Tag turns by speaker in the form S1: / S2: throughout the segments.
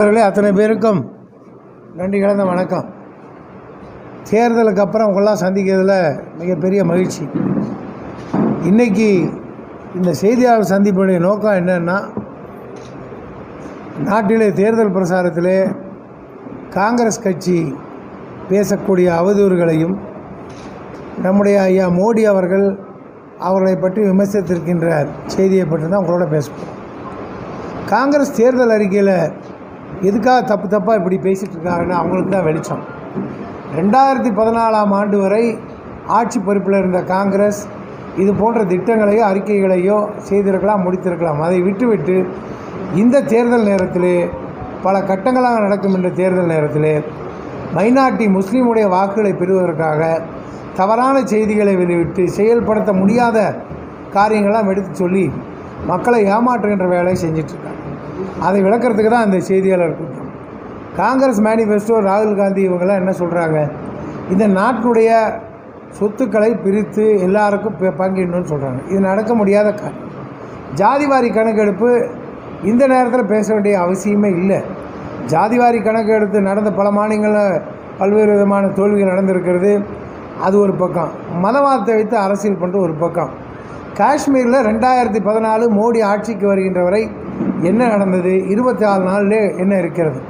S1: அவர்களே அத்தனை பேருக்கும் நன்றி கலந்த வணக்கம். தேர்தலுக்கு அப்புறம் உங்களெல்லாம் சந்திக்கிறதுல மிகப்பெரிய மகிழ்ச்சி. இன்றைக்கி இந்த செய்தியாளர் சந்திப்புடைய நோக்கம் என்னென்னா நாட்டிலே தேர்தல் பிரசாரத்திலே காங்கிரஸ் கட்சி பேசக்கூடிய அவதூறுகளையும் நம்முடைய ஐயா மோடி அவர்கள் அவர்களை பற்றி விமர்சித்திருக்கின்ற செய்தியை பற்றி தான் உங்களோட பேசுவோம். காங்கிரஸ் தேர்தல் அறிக்கையில் எதுக்காக தப்பு தப்பாக இப்படி பேசிகிட்டு இருக்காங்கன்னு அவங்களுக்கு தான் வெளிச்சம். ரெண்டாயிரத்தி பதினாலாம் ஆண்டு வரை ஆட்சி பொறுப்பில் இருந்த காங்கிரஸ் இது போன்ற திட்டங்களையோ அறிக்கைகளையோ செய்திருக்கலாம் முடித்திருக்கலாம். அதை விட்டுவிட்டு இந்த தேர்தல் நேரத்திலே பல கட்டங்களாக நடக்கும் என்ற தேர்தல் நேரத்திலே மைனாரிட்டி முஸ்லீமுடைய வாக்குகளை பெறுவதற்காக தவறான செய்திகளை வெளிவிட்டு செயல்படுத்த முடியாத காரியங்களாம் எடுத்து சொல்லி மக்களை ஏமாற்றுகின்ற வேலையை செஞ்சிட்ருக்காங்க அதை விளக்கிறதுக்கு தான் அந்த செய்தியாளர் கூட்டம். காங்கிரஸ் மேனிஃபெஸ்டோ ராகுல் காந்தி இவங்கெல்லாம் என்ன சொல்கிறாங்க இந்த நாட்டினுடைய சொத்துக்களை பிரித்து எல்லாருக்கும் பங்கிடணும்னு சொல்கிறாங்க இது நடக்க முடியாத காரியம். ஜாதிவாரி கணக்கெடுப்பு இந்த நேரத்தில் பேச வேண்டிய அவசியமே இல்லை. ஜாதிவாரி கணக்கெடுத்து நடந்த பல மாநிலங்களில் பல்வேறு விதமான தோல்விகள் நடந்திருக்கிறது. அது ஒரு பக்கம். மதவாதத்தை வைத்து அரசியல் பண்ணுற ஒரு பக்கம். காஷ்மீரில் ரெண்டாயிரத்தி பதினாலு மோடி ஆட்சிக்கு வருகின்ற வரை என்ன நடந்தது? இருபத்தி ஆறு நாளிலே என்ன இருக்கிறது?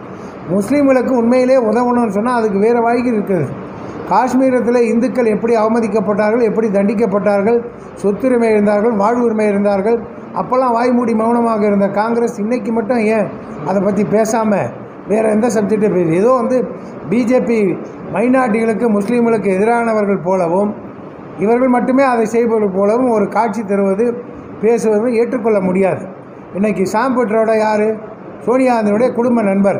S1: முஸ்லீம்களுக்கு உண்மையிலே உதவணும்னு சொன்னால் அதுக்கு வேறு வாய்க்கு இருக்கிறது. காஷ்மீரத்தில் இந்துக்கள் எப்படி அவமதிக்கப்பட்டார்கள் எப்படி தண்டிக்கப்பட்டார்கள் சொத்துரிமை இருந்தார்கள் வாழ்வுரிமை இருந்தார்கள் அப்போல்லாம் வாய்மூடி மௌனமாக இருந்த காங்கிரஸ் இன்னைக்கு மட்டும் ஏன் அதை பற்றி பேசாமல் வேறு எந்த சப்ஜெக்டும் பேசு ஏதோ வந்து பிஜேபி மைனாரிட்டிகளுக்கு முஸ்லீம்களுக்கு எதிரானவர்கள் போலவும் இவர்கள் மட்டுமே அதை செய்பவர்கள் போலவும் ஒரு காட்சி தருவது பேசுவதும் ஏற்றுக்கொள்ள முடியாது. இன்றைக்கி சாம் பெட்ரோட யார்? சோனியா காந்தியுடைய குடும்ப நண்பர்.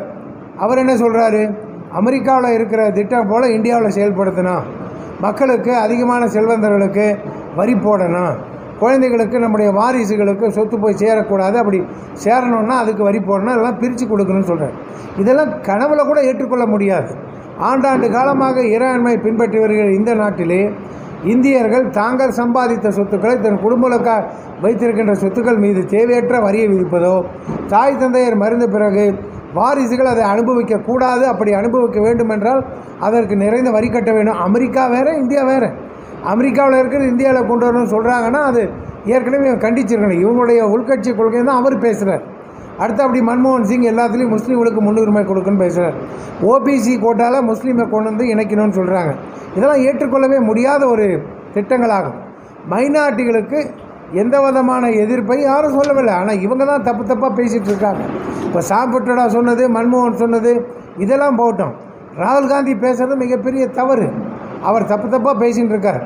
S1: அவர் என்ன சொல்கிறாரு அமெரிக்காவில் இருக்கிற திட்டம் போல் இந்தியாவில் செயல்படுத்தணும் மக்களுக்கு அதிகமான செல்வந்தர்களுக்கு வரி போடணும். குழந்தைகளுக்கு நம்முடைய வாரிசுகளுக்கு சொத்து போய் சேரக்கூடாது. அப்படி சேரணும்னா அதுக்கு வரி போடணும் இதெல்லாம் பிரித்து கொடுக்கணும்னு சொல்கிறார் இதெல்லாம் கனவுல கூட ஏற்றுக்கொள்ள முடியாது. ஆண்டாண்டு காலமாக இறையாண்மை பின்பற்றி வருகிற இந்த நாட்டிலே இந்தியர்கள் தாங்கள் சம்பாதித்த சொத்துக்களை தன் குடும்பங்களுக்காக வைத்திருக்கின்ற சொத்துக்கள் மீது தேவையற்ற வரியை விதிப்பதோ தாய் தந்தையர் மறைந்த பிறகு வாரிசுகள் அதை அனுபவிக்க கூடாது அப்படி அனுபவிக்க வேண்டுமென்றால் அதற்கு நிறைந்த வரி கட்ட வேண்டும். அமெரிக்கா வேறு இந்தியா வேறு. அமெரிக்காவில் இருக்கிறது இந்தியாவில் கொண்டு வரணும்னு சொல்கிறாங்கன்னா அது ஏற்கனவே கண்டிச்சிருக்கணும். இவங்களுடைய உள்கட்சி கொள்கை தான் அவர் பேசுகிறார் அடுத்து அப்படி மன்மோகன் சிங் எல்லாத்துலேயும் முஸ்லீம்களுக்கு முன்னுரிமை கொடுக்குன்னு பேசுகிறார் ஓபிசி கோட்டாவில் முஸ்லீமை கொண்டு வந்து இணைக்கணும்னு சொல்கிறாங்க இதெல்லாம் ஏற்றுக்கொள்ளவே முடியாத ஒரு திட்டங்களாகும். மைனாரிட்டிகளுக்கு எந்த விதமான எதிர்ப்பை யாரும் சொல்லவில்லை. ஆனால் இவங்க தான் தப்பு தப்பாக பேசிகிட்டு இருக்காங்க. இப்போ சாப்பிட்டடா சொன்னது மன்மோகன் சொன்னது இதெல்லாம் போகட்டும் ராகுல் காந்தி பேசுறது மிகப்பெரிய தவறு. அவர் தப்பு தப்பாக பேசிகிட்டு இருக்கார்.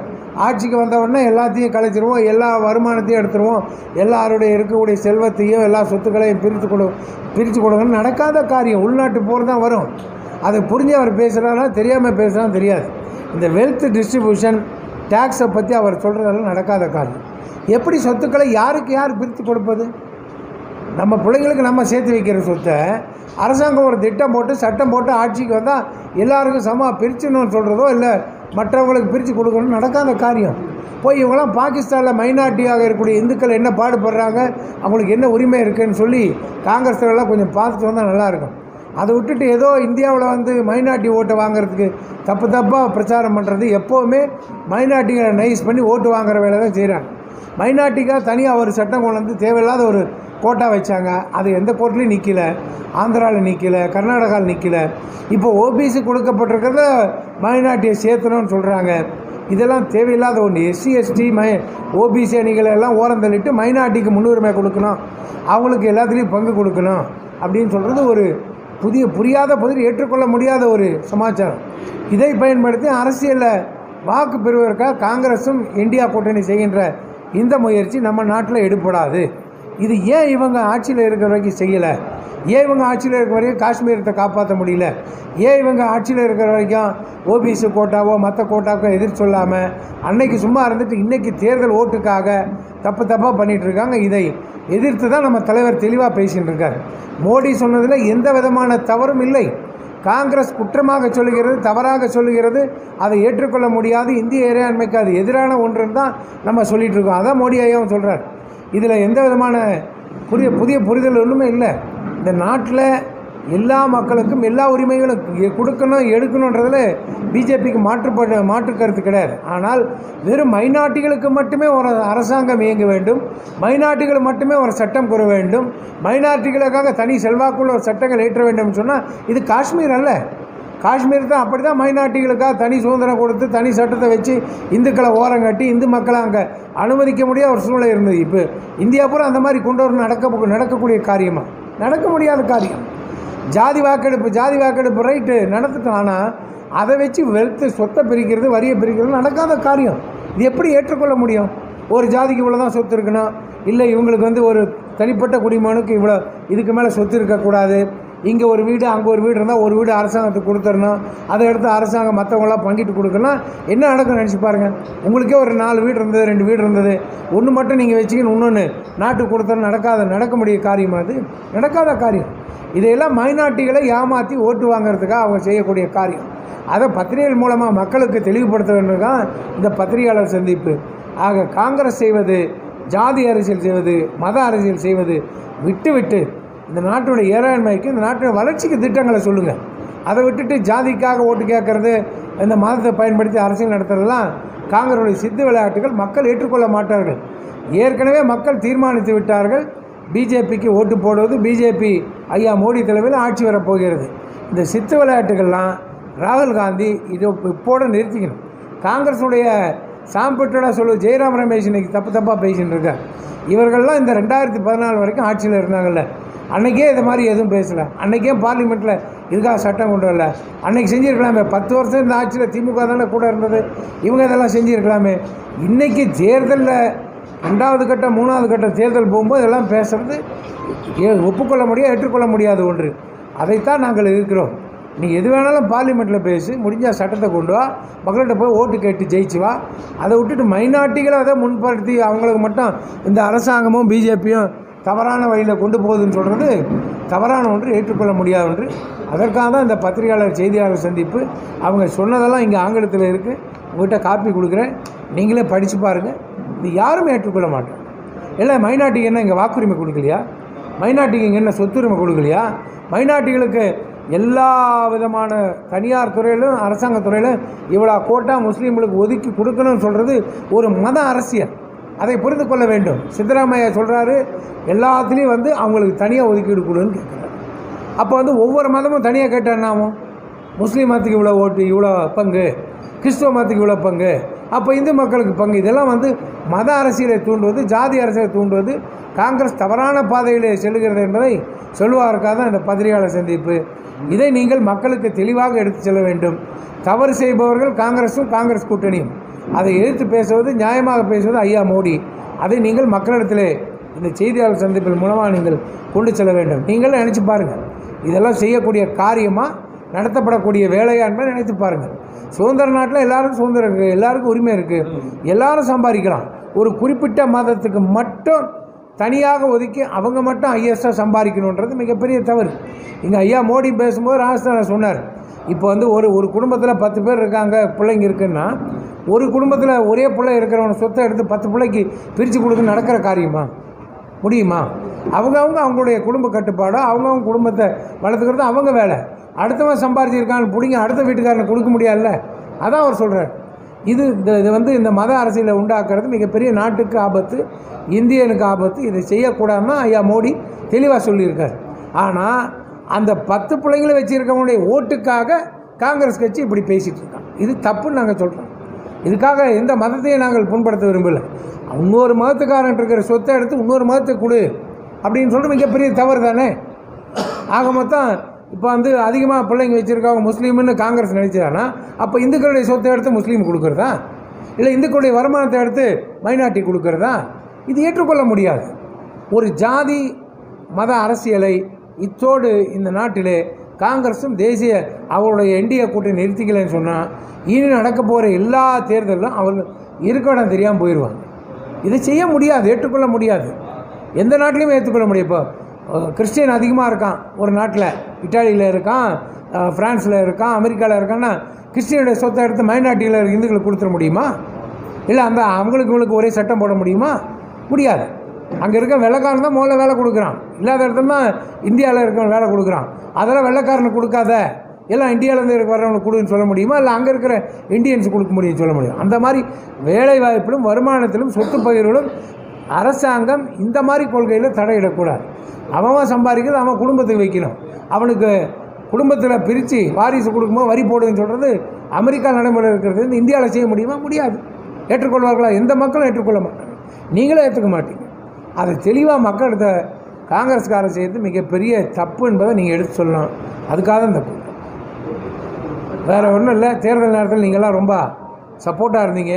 S1: ஆட்சிக்கு வந்த உடனே எல்லாத்தையும் கலைச்சிருவோம் எல்லா வருமானத்தையும் எடுத்துருவோம். எல்லாருடைய இருக்கக்கூடிய செல்வத்தையும் எல்லா சொத்துக்களையும் பிரித்து கொடு பிரித்து கொடுங்கன்னு நடக்காத காரியம். உள்நாட்டு போர் தான் வரும். அதை புரிஞ்சு அவர் பேசுகிறாரா தெரியாமல் பேசுகிறான்னு தெரியாது. இந்த வெல்த் டிஸ்ட்ரிபியூஷன் டேக்ஸை பற்றி அவர் சொல்கிறதெல்லாம் நடக்காத காரியம். எப்படி சொத்துக்களை யாருக்கு யார் பிரித்து கொடுப்பது? நம்ம பிள்ளைங்களுக்கு நம்ம சேர்த்து வைக்கிற சொத்தை அரசாங்கம் ஒரு திட்டம் போட்டு சட்டம் போட்டு ஆட்சிக்கு வந்தால் எல்லாருக்கும் சமமாக பிரிச்சுன்னு சொல்கிறதோ இல்லை மற்றவங்களுக்கு பிரித்து கொடுக்கணும் நடக்காத காரியம். போய் இவங்களாம் பாகிஸ்தானில் மைனாரிட்டியாக இருக்கக்கூடிய இந்துக்கள் என்ன பாடுபடுறாங்க? அவங்களுக்கு என்ன உரிமை இருக்குதுன்னு சொல்லி காங்கிரஸெல்லாம் கொஞ்சம் பார்த்துட்டு வந்தால் நல்லாயிருக்கும் அதை விட்டுட்டு ஏதோ இந்தியாவில் வந்து மைனாரிட்டி ஓட்டை வாங்குறதுக்கு தப்பு தப்பாக பிரச்சாரம் பண்ணுறது எப்போவுமே மைனாரிட்டிகளை நைஸ் பண்ணி ஓட்டு வாங்குற வேலை தான் செய்கிறாங்க மைனாரிட்டிக்காக தனியாக ஒரு சட்டம் கொண்டு வந்து தேவையில்லாத ஒரு கோட்டா வச்சாங்க. அது எந்த கோர்ட்லேயும் நிற்கலை ஆந்திராவில் நிற்கலை கர்நாடகாவில் நிற்கலை இப்போ ஓபிசி கொடுக்கப்பட்டிருக்கிறத மைனாரிட்டியை சேர்த்தணும்னு சொல்கிறாங்க இதெல்லாம் தேவையில்லாத ஒன்று எஸ்சி எஸ்டி மை ஓபிசி அணிகளை எல்லாம் ஓரம் தள்ளிட்டு மைனாரிட்டிக்கு முன்னுரிமை கொடுக்கணும். அவங்களுக்கு எல்லாத்துலேயும் பங்கு கொடுக்கணும். அப்படின்னு சொல்கிறது ஒரு புதிய புரியாத பகுதியில் ஏற்றுக்கொள்ள முடியாத ஒரு சமாச்சாரம். இதை பயன்படுத்தி அரசியலில் வாக்கு பெறுவதற்காக காங்கிரஸும் இந்தியா கூட்டணி செய்கின்ற இந்த முயற்சி நம்ம நாட்டில் எடுபடாது. இது ஏன் இவங்க ஆட்சியில் இருக்கிற வரைக்கும் செய்யலை? ஏன் இவங்க ஆட்சியில் இருக்கிற வரைக்கும் காஷ்மீரத்தை காப்பாற்ற முடியல? ஏன் இவங்க ஆட்சியில் இருக்கிற வரைக்கும் ஓபிசி கோட்டாவோ மற்ற கோட்டாக்கோ எதிர் சொல்லாமல் அன்னைக்கு சும்மா இருந்துட்டு இன்றைக்கி தேர்தல் ஓட்டுக்காக தப்பு தப்பாக பண்ணிகிட்ருக்காங்க இதை எதிர்த்து தான் நம்ம தலைவர் தெளிவாக பேசிகிட்டு இருக்கார். மோடி சொன்னதில் எந்த விதமான தவறும் இல்லை. காங்கிரஸ் குற்றமாக சொல்லுகிறது தவறாக சொல்லுகிறது. அதை ஏற்றுக்கொள்ள முடியாது. இந்திய இறையாண்மைக்கு அது எதிரான ஒன்றுன்னு தான் நம்ம சொல்லிகிட்ருக்கோம் இருக்கோம். அதான் மோடி ஐயாவும் சொல்கிறார் இதில் எந்த விதமான புதிய புதிய புரிதல் ஒன்றுமே இல்லை. இந்த நாட்டில் எல்லா மக்களுக்கும் எல்லா உரிமைகளும் கொடுக்கணும் எடுக்கணுன்றதில் பிஜேபிக்கு மாற்றுப்பட மாற்று கருத்து கிடையாது. ஆனால் வெறும் மைனாரிட்டிகளுக்கு மட்டுமே ஒரு அரசாங்கம் இயங்க வேண்டும். மைனாரிட்டிகள் மட்டுமே ஒரு சட்டம் கூற வேண்டும். மைனாரிட்டிகளுக்காக தனி செல்வாக்குள்ள ஒரு சட்டங்கள் ஏற்ற வேண்டும் சொன்னால் இது காஷ்மீர் அல்ல. காஷ்மீர் தான் அப்படி தான் மைனாரிட்டிகளுக்காக தனி சுதந்திரம் கொடுத்து தனி சட்டத்தை வச்சு இந்துக்களை ஓரம் கட்டி இந்து மக்களை அங்கே அனுமதிக்க முடியாத ஒரு சூழ்நிலை இருந்தது. இப்போ இந்தியா பூரா அந்த மாதிரி கொண்டு வரணும் நடக்க நடக்கக்கூடிய காரியமாக நடக்க முடியாத காரியம். ஜாதி வாக்கெடுப்பு ஜாதி வாக்கெடுப்பு ரைட்டு நடத்துட்டோம் ஆனால் அதை வச்சு வெறுத்து சொத்தை பிரிக்கிறது வரியை பிரிக்கிறது நடக்காத காரியம். இது எப்படி ஏற்றுக்கொள்ள முடியும்? ஒரு ஜாதிக்கு இவ்வளோ தான் சொத்து இருக்கணும் இல்லை இவங்களுக்கு வந்து ஒரு தனிப்பட்ட குடிமகனுக்கு இவ்வளோ இதுக்கு மேலே சொத்து இருக்கக்கூடாது. இங்கே ஒரு வீடு அங்கே ஒரு வீடு இருந்தால் ஒரு வீடு அரசாங்கத்துக்கு கொடுத்துடணும். அதை எடுத்து அரசாங்கம் மற்றவங்களாம் பங்கிட்டு கொடுக்கலாம் என்ன நடக்கும் நினச்சி பாருங்கள் உங்களுக்கே ஒரு நாலு வீடு இருந்தது ரெண்டு வீடு இருந்தது. ஒன்று மட்டும் நீங்கள் வச்சுக்கின்னு இன்னொன்று நாட்டுக்கு கொடுத்தா நடக்காத நடக்க முடிய காரியமா அது. நடக்காத காரியம். இதையெல்லாம் மைனாரிட்டிகளை ஏமாற்றி ஓட்டு வாங்கிறதுக்காக அவங்க செய்யக்கூடிய காரியம். அதை பத்திரிகைகள் மூலமாக மக்களுக்கு தெளிவுபடுத்த வேண்டும் தான் இந்த பத்திரிகையாளர் சந்திப்பு. ஆக காங்கிரஸ் செய்வது ஜாதி அரசியல் செய்வது மத அரசியல் செய்வது விட்டு விட்டு இந்த நாட்டுடைய ஏராண்மைக்கு இந்த நாட்டுடைய வளர்ச்சிக்கு திட்டங்களை சொல்லுங்கள் அதை விட்டுட்டு ஜாதிக்காக ஓட்டு கேட்கறது இந்த மதத்தை பயன்படுத்தி அரசியல் நடத்துறதெல்லாம் காங்கிரஸுடைய சித்து விளையாட்டுகள் மக்கள் ஏற்றுக்கொள்ள மாட்டார்கள். ஏற்கனவே மக்கள் தீர்மானித்து விட்டார்கள். பிஜேபிக்கு ஓட்டு போடுவது பிஜேபி ஐயா மோடி தலைமையில் ஆட்சி வரப்போகிறது. இந்த சித்து விளையாட்டுகள்லாம் ராகுல் காந்தி இதை இப்போட நிறுத்திக்கணும். காங்கிரஸுடைய சாம்பிட்டோட சொல்லு ஜெயராம் ரமேஷ் இன்னைக்கு தப்பு தப்பாக பேசின்னு இருக்கார். இவர்கள்லாம் இந்த ரெண்டாயிரத்தி பதினாலு வரைக்கும் ஆட்சியில் இருந்தாங்கல்ல. அன்றைக்கே இது மாதிரி எதுவும் பேசலை. அன்னைக்கே பார்லிமெண்ட்டில் இதுக்காக சட்டம் கொண்டு வரல. அன்னைக்கு செஞ்சுருக்கலாமே. பத்து வருஷம் இந்த ஆட்சியில் திமுக தானே கூட இருந்தது. இவங்க இதெல்லாம் செஞ்சுருக்கலாமே. இன்றைக்கி தேர்தலில் ரெண்டாவது கட்டம் மூணாவது கட்டம் தேர்தல் போகும்போது இதெல்லாம் பேசுறது ஏ- ஒப்புக்கொள்ள முடியாது ஏற்றுக்கொள்ள முடியாத ஒன்று. அதைத்தான் நாங்கள் இருக்கிறோம் நீ எது வேணாலும் பார்லிமெண்ட்டில் பேசு. முடிஞ்சால் சட்டத்தை கொண்டு வா. மக்கள்கிட்ட போய் ஓட்டு கேட்டு ஜெயிச்சு வா. அதை விட்டுட்டு மைனாரிட்டிகளை அதை முன்படுத்தி அவங்களுக்கு மட்டும் இந்த அரசாங்கமும் பிஜேபியும் தவறான வழியில் கொண்டு போகுதுன்னு சொல்கிறது தவறான ஒன்று ஏற்றுக்கொள்ள முடியாத ஒன்று. அதற்காக தான் இந்த பத்திரிகையாளர் செய்தியாளர் சந்திப்பு. அவங்க சொன்னதெல்லாம் இங்கே ஆங்கிலத்தில் இருக்குது உங்கள்கிட்ட காப்பி கொடுக்குறேன். நீங்களே படித்து பாருங்கள் இது யாரும் ஏற்றுக்கொள்ள மாட்டோம் இல்லை மைனாரிட்டிக்கு என்ன இங்கே வாக்குரிமை கொடுக்கலையா? மைனாரிட்டிக்கு இங்கே என்ன சொத்துரிமை கொடுக்கலையா? மைனாரிட்டிகளுக்கு எல்லா விதமான தனியார் துறையிலும் அரசாங்க துறையிலும் இவ்வளோ கோட்டா முஸ்லீம்களுக்கு ஒதுக்கி கொடுக்கணும்னு சொல்கிறது ஒரு மத அரசியல். அதை புரிந்து கொள்ள வேண்டும். சித்தராமையா சொல்கிறாரு எல்லாத்துலேயும் வந்து அவங்களுக்கு தனியாக ஒதுக்கீடு கொடுன்னு கேட்குறாரு. அப்போ வந்து ஒவ்வொரு மதமும் தனியாக கேட்டால் முஸ்லீம் மதத்துக்கு இவ்வளோ ஓட்டு இவ்வளோ பங்கு கிறிஸ்துவ மதத்துக்கு இவ்வளோ பங்கு அப்போ இந்து மக்களுக்கு பங்கு இதெல்லாம் வந்து மத அரசியலை தூண்டுவது ஜாதி அரசியலை தூண்டுவது காங்கிரஸ் தவறான பாதையில் செல்கிறது என்பதை சொல்லுவதற்காக தான் இந்த பத்திரிகையாளர் சந்திப்பு. இதை நீங்கள் மக்களுக்கு தெளிவாக எடுத்து செல்ல வேண்டும். தவறு செய்பவர்கள் காங்கிரஸும் காங்கிரஸ் கூட்டணியும். அதை எதிர்த்து பேசுவது நியாயமாக பேசுவது ஐயா மோடி. அதை நீங்கள் மக்களிடத்திலே இந்த செய்தியாளர் சந்திப்பின் மூலமாக நீங்கள் கொண்டு செல்ல வேண்டும். நீங்களும் நினச்சி பாருங்கள். இதெல்லாம் செய்யக்கூடிய காரியமாக நடத்தப்படக்கூடிய வேலையா என்பதை நினைத்து பாருங்கள். சுதந்திர நாட்டில் எல்லாருக்கும் சுதந்திரம் இருக்குது எல்லாருக்கும் உரிமை இருக்குது எல்லாரும் சம்பாதிக்கலாம். ஒரு குறிப்பிட்ட மதத்துக்கு மட்டும் தனியாக ஒதுக்கி அவங்க மட்டும் ஐஎஸ்ஆ சம்பாதிக்கணுன்றது மிகப்பெரிய தவறு. இங்கே ஐயா மோடி பேசும்போது ராஜஸ்தானை சொன்னார் இப்போ வந்து ஒரு ஒரு குடும்பத்தில் பத்து பேர் இருக்காங்க பிள்ளைங்க இருக்குன்னா ஒரு குடும்பத்தில் ஒரே பிள்ளை இருக்கிறவன சொத்தை எடுத்து பத்து பிள்ளைக்கு பிரித்து கொடுத்து நடக்கிற காரியமா? முடியுமா? அவங்கவுங்க அவங்களுடைய குடும்ப கட்டுப்பாடோ? அவங்கவுங்க குடும்பத்தை வளர்த்துக்கிறது அவங்க வேலை. அடுத்தவன் சம்பாரிச்சிருக்கான்னு பிடிங்க அடுத்த வீட்டுக்காரனை கொடுக்க முடியாதுல்ல? அதான் அவர் சொல்கிறார் இது இந்த இது வந்து இந்த மத அரசியலை உண்டாக்குறது மிகப்பெரிய நாட்டுக்கு ஆபத்து இந்தியனுக்கு ஆபத்து. இதை செய்யக்கூடாதுன்னா ஐயா மோடி தெளிவாக சொல்லியிருக்கார். ஆனால் அந்த பத்து பிள்ளைங்களை வச்சுருக்கவங்களுடைய ஓட்டுக்காக காங்கிரஸ் கட்சி இப்படி பேசிகிட்டு இருக்கான். இது தப்புன்னு நாங்கள் சொல்கிறோம் இதுக்காக எந்த மதத்தையும் நாங்கள் புண்படுத்த விரும்பலை இன்னொரு மதத்துக்காரன் இருக்கிற சொத்தை எடுத்து இன்னொரு மதத்தை கொடு அப்படின்னு சொல்லிட்டு மிகப்பெரிய தவறு தானே? ஆக மொத்தம் இப்போ வந்து அதிகமாக பிள்ளைங்க வச்சுருக்காங்க முஸ்லீம்னு காங்கிரஸ் நினைச்சானா அப்போ இந்துக்களுடைய சொத்தை எடுத்து முஸ்லீம் கொடுக்குறதா? இல்லை இந்துக்களுடைய வருமானத்தை எடுத்து மைனாரிட்டி கொடுக்குறதா? இது ஏற்றுக்கொள்ள முடியாது. ஒரு ஜாதி மத அரசியலை இத்தோடு இந்த நாட்டிலே காங்கிரஸும் தேசிய அவருடைய என்டிஏ கூட்டணி நிறுத்திக்கலைன்னு சொன்னால் இனி நடக்க போகிற எல்லா தேர்தலும் அவர் இருக்க இடம் தெரியாமல் போயிடுவாங்க இதை செய்ய முடியாது ஏற்றுக்கொள்ள முடியாது. எந்த நாட்டிலையும் ஏற்றுக்கொள்ள முடியும் இப்போ கிறிஸ்டியன் அதிகமாக இருக்கான் ஒரு நாட்டில். இட்டாலியில் இருக்கான் ஃப்ரான்ஸில் இருக்கான் அமெரிக்காவில் இருக்கான்னா கிறிஸ்டியனுடைய சொத்தை எடுத்து மைனாரிட்டியில் இந்துக்களுக்கு கொடுத்துட முடியுமா? இல்லை அந்த அவங்களுக்கு இவங்களுக்கு ஒரே சட்டம் போட முடியுமா? முடியாது. அங்கே இருக்க வெள்ளைக்காரன் தான் முதல்ல வேலை கொடுக்குறான். இல்லாத இடத்துல தான் இந்தியாவில் இருக்கவன் வேலை கொடுக்குறான். அதெல்லாம் வெள்ளைக்காரனுக்கு கொடுக்காத. எல்லாம் இந்தியாவிலேருந்து இருக்க வரவனுக்கு கொடுன்னு சொல்ல முடியுமா? இல்லை அங்கே இருக்கிற இந்தியன்ஸ் கொடுக்க முடியும் சொல்ல முடியும்? அந்த மாதிரி வேலை வாய்ப்பிலும் வருமானத்திலும் சொத்து பகிர்வுகளும் அரசாங்கம் இந்த மாதிரி கொள்கையில் தடையிடக்கூடாது. அவன் சம்பாதிக்கிறது அவன் குடும்பத்துக்கு வைக்கணும். அவனுக்கு குடும்பத்தில் பிரித்து வாரிசு கொடுக்கும்போது வரி போடுன்னு சொல்கிறது அமெரிக்கா நடைமுறை இருக்கிறது. வந்து இந்தியாவில் செய்ய முடியுமா? முடியாது. ஏற்றுக்கொள்வார்களா? எந்த மக்களும் ஏற்றுக்கொள்ள மாட்டாங்க. நீங்களும் ஏற்றுக்க மாட்டீங்க. அதை தெளிவாக மக்கள்கிட்ட காங்கிரஸ்காரர் செய்யறது மிகப்பெரிய தப்பு என்பதை நீங்கள் எடுத்து சொல்லலாம் அதுக்காக தான் தப்பு. வேறு ஒன்றும் இல்லை. தேர்தல் நேரத்தில் நீங்கள்லாம் ரொம்ப சப்போர்ட்டாக இருந்தீங்க.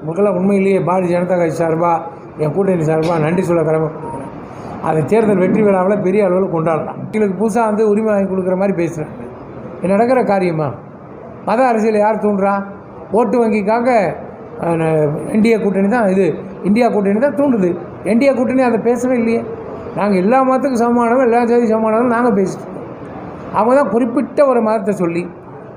S1: உங்களுக்கெல்லாம் உண்மையிலேயே பாரதிய ஜனதா கட்சி சார்பாக என் கூட்டணி சார்பாக நன்றி சொல்ல கடமை அதை தேர்தல் வெற்றி விழாவில் பெரிய அளவில் கொண்டாடலாம். எங்களுக்கு புதுசாக வந்து உரிமை வாங்கி கொடுக்குற மாதிரி பேசுகிறாங்க இது நடக்கிற காரியமா? மத அரசியல் யார் தூண்டுறா? ஓட்டு வங்கிக்காக என்டிஏ கூட்டணி தான் இது இந்தியா கூட்டணி தான் தூண்டுது. என்டிஏ கூட்டணி அதை பேசவே இல்லையே. நாங்கள் எல்லா மதத்துக்கும் சமமானவங்க எல்லா ஜாதி சமமானவங்க நாங்கள் பேசிட்டு அவங்க தான் குறிப்பிட்ட ஒரு மதத்தை சொல்லி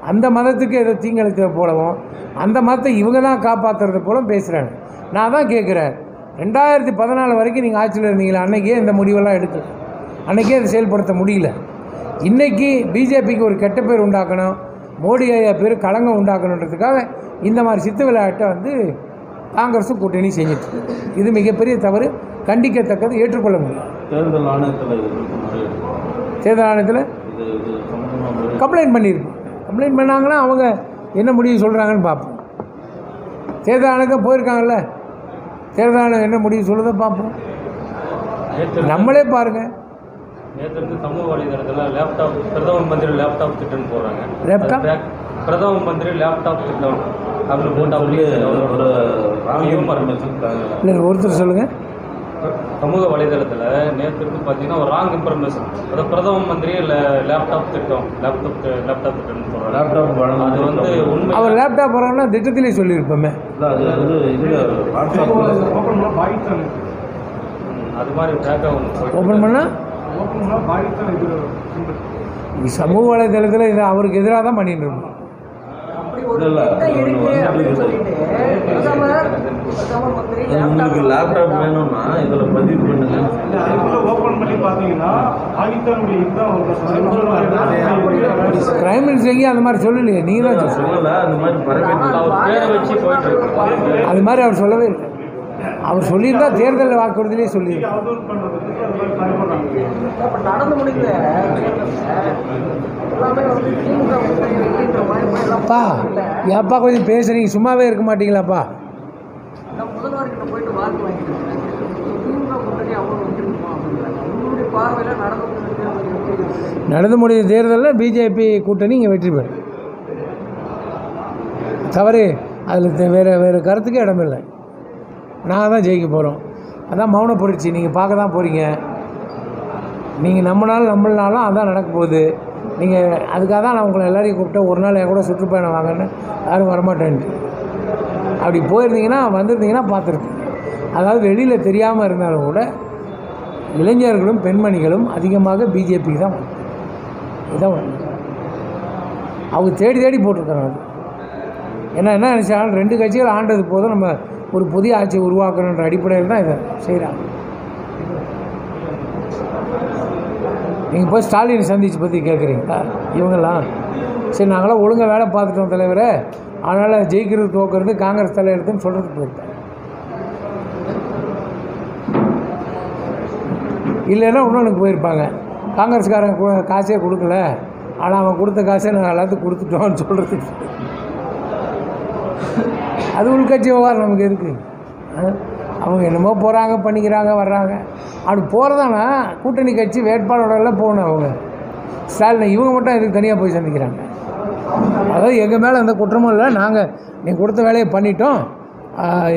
S1: அந்த மதத்துக்கு ஏதோ தீங்கிழைத்த போலவும் அந்த மதத்தை இவங்க தான் காப்பாற்றுறது போல பேசுகிறாங்க நான் தான் கேட்குறேன் ரெண்டாயிரத்தி பதினாலு வரைக்கும் நீங்கள் ஆட்சியில் இருந்தீங்களா அன்றைக்கே இந்த முடிவெல்லாம் எடுக்கல. அன்றைக்கே அதை செயல்படுத்த முடியல. இன்றைக்கி பிஜேபிக்கு ஒரு கெட்ட பேர் உண்டாக்கணும் மோடி ஐயா பேர் களங்கம் உண்டாக்கணுன்றதுக்காக இந்த மாதிரி சித்து விளையாட்டை வந்து காங்கிரஸும் கூட்டணி செஞ்சுட்டு இருக்கு. இது மிகப்பெரிய தவறு. கண்டிக்கத்தக்கது ஏற்றுக்கொள்ள முடியும்
S2: தேர்தல் ஆணையத்தில்
S1: தேர்தல் ஆணையத்தில் கம்ப்ளைண்ட் பண்ணியிருப்போம் கம்ப்ளைண்ட் பண்ணாங்கன்னா அவங்க என்ன முடிவு சொல்கிறாங்கன்னு பார்ப்போம். தேர்தல் ஆணையம் போயிருக்காங்கல்ல? தேர்தல் ஆணையம் என்ன முடிவு சொல்லுதோ பார்ப்போம். நம்மளே பாருங்கள்
S3: நேற்று வந்து சமூக வலைதளத்தில் லேப்டாப் பிரதம மந்திரி லேப்டாப் திட்டம்னு? அது back- பிரதம மந்திரி லேப்டாப் திட்டம் அப்படின்னு போட்டு அப்படியே
S2: ஒரு
S1: இல்லை ஒருத்தர் சொல்லுங்கள்
S3: சமூக வலைதளத்தில் நேற்று வந்து பார்த்தீங்கன்னா ஒரு ராங் இன்ஃபர்மேஷன் அதாவது பிரதம மந்திரி லேப்டாப் திட்டம் லேப்டாப் லேப்டாப் திட்டம்னு சொல்கிறாங்க
S2: லேப்டாப்
S3: அது வந்து உண்மை
S1: அவர் லேப்டாப் வரோன்னா திட்டத்திலே சொல்லியிருப்போமே.
S2: இல்லை அது வந்து இதில்
S3: அது மாதிரி ட்ராக்காக ஒன்று
S1: ஓப்பன் பண்ணால் சமூக வலைதளத்தில் இது அவருக்கு எதிராக தான் பண்ணிட்டு இருக்கோம்
S2: உங்களுக்கு லேப்டாப் வேணும்னா இதில் பதிவு பண்ணுங்க.
S4: ஓபன் பண்ணி பாத்தீங்கன்னா பாகிஸ்தானுடைய
S1: பிரைம் மினிஸ்டர் எங்கேயும் அந்த மாதிரி சொல்லலையே தான் சொல்லுங்க
S2: சொல்லலை அந்த மாதிரி பரப்பிட்டு
S3: அவர் பேரை வச்சு போயிட்டு இருக்கு
S1: அது மாதிரி அவர் சொல்லவே இல்லை. அவர் சொல்லியிருந்தா தேர்தல் வாக்குறுதியிலே
S5: எல்லாம்
S1: அப்பா ஏப்பா கொஞ்சம் பேசுறீங்க சும்மாவே இருக்க மாட்டீங்களாப்பா?
S5: நடந்து முடிந்த
S1: தேர்தலில் பிஜேபி கூட்டணி இங்கே வெற்றி பெறும். தவறு அதில் வேறு வேறு கருத்துக்கே இடமில்லை. நாங்கள் தான் ஜெயிக்க போகிறோம் அதான் மௌன புரட்சி. நீங்கள் பார்க்க தான் போகிறீங்க நீங்கள் நம்மனாலும் நம்மளாலும் அதான் நடக்க போகுது. நீங்கள் அதுக்காக தான் நான் உங்களை எல்லாரையும் கூப்பிட்டேன் ஒரு நாள் என் கூட சுற்றுப்பயணம் வாங்கன்னு யாரும் வரமாட்டேன்ட்டு. அப்படி போயிருந்தீங்கன்னா வந்திருந்தீங்கன்னா பார்த்துருப்பீங்க. அதாவது வெளியில் தெரியாமல் இருந்தாலும் கூட இளைஞர்களும் பெண்மணிகளும் அதிகமாக பிஜேபிக்கு தான் இதுதான் இதான் அவங்க தேடி தேடி போட்டிருக்காங்க அது ஏன்னா என்ன நினச்சாலும் ரெண்டு கட்சிகள் ஆண்டது போதும். நம்ம ஒரு புதிய ஆட்சியை உருவாக்கணுன்ற அடிப்படையில் தான் இதை செய்கிறாங்க. நீங்கள் போய் ஸ்டாலினை சந்திச்சு பற்றி கேட்குறீங்களா இவங்கெல்லாம். சரி நாங்களாம் ஒழுங்காக வேலை பார்த்துட்டோம் தலைவரே. அதனால் ஜெயிக்கிறது தோக்கிறது காங்கிரஸ் தலைவருக்குன்னு சொல்கிறதுக்கு போயிருக்கேன். இல்லைன்னா இன்னொன்று போயிருப்பாங்க. காங்கிரஸ்காரங்க காசே கொடுக்கல. ஆனால் அவன் கொடுத்த காசை நாங்கள் எல்லாத்துக்கும் கொடுத்துட்டோம்னு சொல்கிறதுக்கு அது உள்கட்சி விவகாரம் நமக்கு இருக்குது ஆ? அவங்க என்னமோ போகிறாங்க பண்ணிக்கிறாங்க வர்றாங்க. அப்படி போகிறதானா கூட்டணி கட்சி வேட்பாளர்களெல்லாம் போகணும் அவங்க. ஸ்டாலின் இவங்க மட்டும் இதுக்கு தனியாக போய் சந்திக்கிறாங்க? அதாவது எங்கள் மேலே எந்த குற்றமும் இல்லை. நாங்கள் நீ கொடுத்த வேலையை பண்ணிட்டோம்.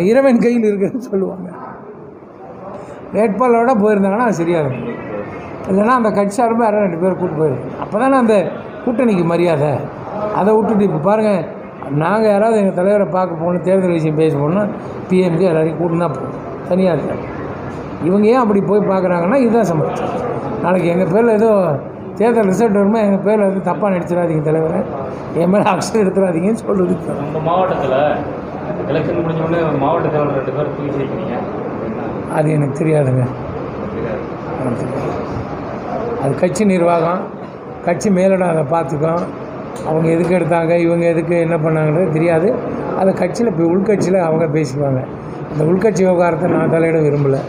S1: இறைவன் கையில் இருக்குதுன்னு சொல்லுவாங்க. வேட்பாளரோட போயிருந்தாங்கன்னா அது சரியாக இருக்கும். இல்லைன்னா அந்த கட்சி சார்பாக யாரும் ரெண்டு பேர் கூப்பிட்டு போயிருக்கு அப்போ தானே அந்த கூட்டணிக்கு மரியாதை. அதை விட்டுட்டு இப்போ பாருங்கள் நாங்கள் யாராவது எங்கள் தலைவரை பார்க்க போகணும் தேர்தல் விஷயம் பேச போகணும் பிஎம்கே எல்லாரையும் கூட்டு தான் போகணும். தனியாக இருக்காங்க. இவங்க ஏன் அப்படி போய் பார்க்குறாங்கன்னா இதுதான் சம்பளம் நாளைக்கு எங்கள் பேரில் ஏதோ தேர்தல் ரிசல்ட் வருமா எங்கள் பேரில் எதுவும் தப்பாக நடிச்சிடாதீங்க தலைவரை. என் மேலே அக்ஷன் எடுத்துடாதீங்கன்னு சொல்கிறது
S3: நம்ம மாவட்டத்தில் எலெக்ஷன் முடிஞ்ச உடனே மாவட்ட செயலர் ரெண்டு பேர் தூக்கி சேர்க்கிறீங்க.
S1: அது எனக்கு தெரியாதுங்க. அது கட்சி நிர்வாகம் கட்சி மேலிடம் அதை பார்த்துக்கும். அவங்க எதுக்கு எடுத்தாங்க இவங்க எதுக்கு என்ன பண்ணாங்கன்றது தெரியாது. அதை கட்சியில் இப்போ உள்கட்சியில் அவங்க பேசிக்குவாங்க. அந்த உள்கட்சி விவகாரத்தை நான் தலையிட விரும்பலை.